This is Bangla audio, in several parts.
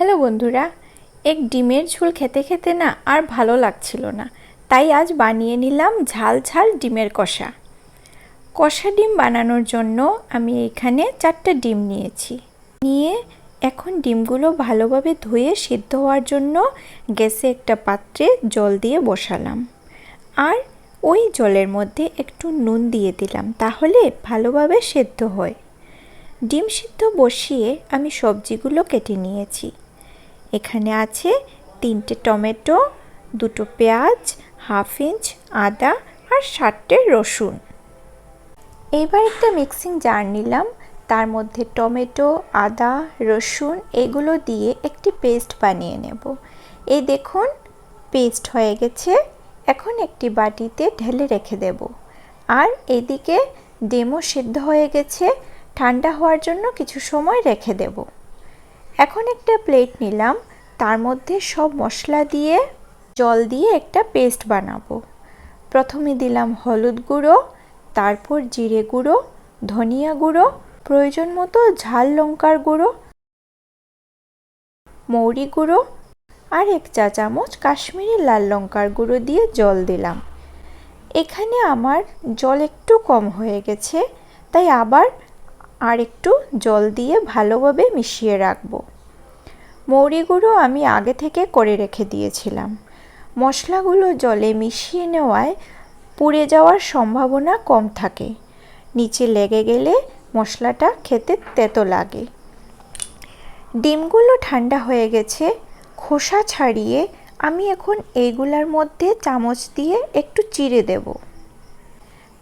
হ্যালো বন্ধুরা, এক ডিমের ঝোল খেতে খেতে না আর ভালো লাগছিল না, তাই আজ বানিয়ে নিলাম ঝাল ঝাল ডিমের কষা। কষা ডিম বানানোর জন্য আমি এখানে চারটে ডিম নিয়েছি। নিয়ে এখন ডিমগুলো ভালোভাবে ধুয়ে সিদ্ধ হওয়ার জন্য গ্যাসে একটা পাত্রে জল দিয়ে বসালাম। আর ওই জলের মধ্যে একটু নুন দিয়ে দিলাম, তাহলে ভালোভাবে সেদ্ধ হয়। ডিম সিদ্ধ বসিয়ে আমি সবজিগুলো কেটে নিয়েছি। এখানে আছে তিনটে টমেটো, দুটো পেঁয়াজ, হাফ ইঞ্চ, আদা আর ষাটটে রসুন। এবার একটা মিক্সিং জার নিলাম। তার মধ্যে টমেটো, আদা, রসুন এগুলো দিয়ে একটি পেস্ট বানিয়ে নেব। এই দেখুন, পেস্ট হয়ে গেছে। এখন একটি বাটিতে ঢেলে রেখে দেব। আর এদিকে ডেমো সিদ্ধ হয়ে গেছে। ঠান্ডা হওয়ার জন্য কিছু সময় রেখে দেব। এখন একটা প্লেট নিলাম, তার মধ্যে সব মশলা দিয়ে, জল দিয়ে একটা পেস্ট বানাবো। প্রথমে দিলাম হলুদ গুঁড়ো, তারপর জিরে গুঁড়ো, ধনিয়া গুঁড়ো, প্রয়োজন মতো ঝাল লঙ্কার গুঁড়ো, মৌরি গুঁড়ো, আর এক চা চামচ কাশ্মীরি লাল লঙ্কার গুঁড়ো দিয়ে জল দিলাম। এখানে আমার জল একটু কম হয়ে গেছে, তাই আবার আর একটু জল দিয়ে ভালোভাবে মিশিয়ে রাখব। মৌরি গুঁড়ো আমি আগে থেকে করে রেখে দিয়েছিলাম। মশলাগুলো জলে মিশিয়ে নেওয়ায় পুড়ে যাওয়ার সম্ভাবনা কম থাকে। নিচে লেগে গেলে মশলাটা খেতে তেতো লাগে। ডিমগুলো ঠান্ডা হয়ে গেছে, খোসা ছাড়িয়ে আমি এখন এইগুলার মধ্যে চামচ দিয়ে একটু চিড়ে দেব।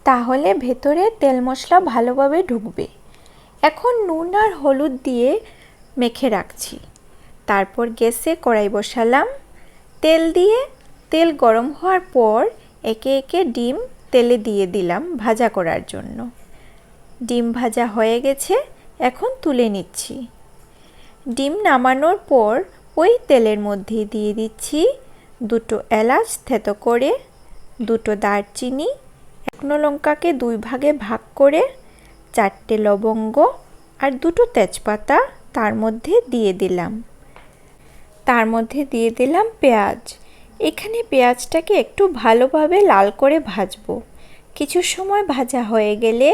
তাহলে ভেতরে তেল মশলা ভালোভাবে ঢুকবে। এখন নুন আর হলুদ দিয়ে মেখে রাখছি। তারপর গ্যাসে কড়াই বসালাম। তেল দিয়ে তেল গরম হওয়ার পর একে একে ডিম তেলে দিয়ে দিলাম ভাজা করার জন্য। ডিম ভাজা হয়ে গেছে, এখন তুলে নিচ্ছি। ডিম নামানোর পর ওই তেলের মধ্যে দিয়ে দিচ্ছি দুটো এলাচ থেতো করে, দুটো দারচিনি, শুকনো লঙ্কাকে দুই ভাগে ভাগ করে চারটে লবঙ্গ আর দুটো তেজপাতা তার মধ্যে দিয়ে দিলাম। তার মধ্যে দিয়ে দিলাম পেঁয়াজ। এখানে পেঁয়াজটাকে একটু ভালোভাবে লাল করে ভাজবো। কিছু সময় ভাজা হয়ে গেলে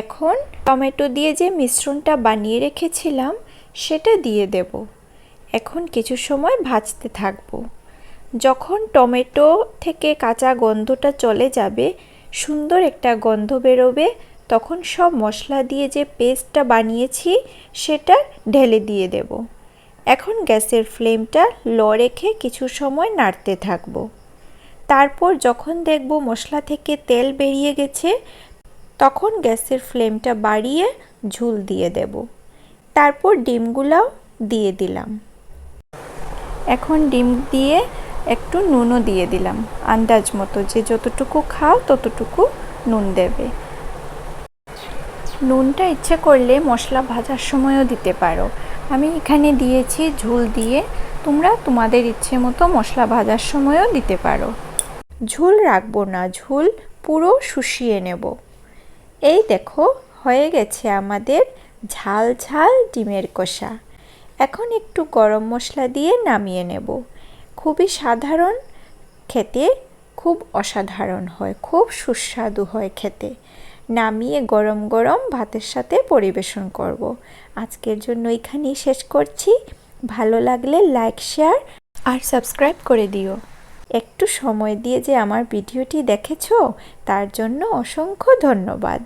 এখন টমেটো দিয়ে যে মিশ্রণটা বানিয়ে রেখেছিলাম, সেটা দিয়ে দেব। এখন কিছু সময় ভাজতে থাকব। যখন টমেটো থেকে কাঁচা গন্ধটা চলে যাবে, সুন্দর একটা গন্ধ বেরোবে তখন সব মশলা দিয়ে যে পেস্টটা বানিয়েছি, সেটা ঢেলে দিয়ে দেব। এখন গ্যাসের ফ্লেমটা ল রেখে কিছু সময় নাড়তে থাকব। তারপর যখন দেখব মশলা থেকে তেল বেরিয়ে গেছে, তখন গ্যাসের ফ্লেমটা বাড়িয়ে ঝুল দিয়ে দেব। তারপর ডিমগুলাও দিয়ে দিলাম। এখন ডিম দিয়ে একটু নুনও দিয়ে দিলাম। আন্দাজ মতো যে যতটুকু খাও, ততটুকু নুন দেবে। নুনটা ইচ্ছে করলে মশলা ভাজার সময়ও দিতে পারো। আমি এখানে দিয়েছি ঝুল দিয়ে। তোমরা তোমাদের ইচ্ছে মতো মশলা ভাজার সময়ও দিতে পারো। ঝুল রাখব না, ঝুল পুরো শুষিয়ে নেব। এই দেখো, হয়ে গেছে আমাদের ঝাল ঝাল ডিমের কষা। এখন একটু গরম মশলা দিয়ে নামিয়ে নেব। খুবই সাধারণ খেতে, খুব অসাধারণ হয়, খুব সুস্বাদু হয় খেতে। নামিয়ে গরম গরম ভাতের সাথে পরিবেশন করব। আজকের জন্য এখানেই শেষ করছি। ভালো লাগলে লাইক, শেয়ার আর সাবস্ক্রাইব করে দিও। একটু সময় দিয়ে যে আমার ভিডিওটি দেখেছ, তার জন্য অসংখ্য ধন্যবাদ।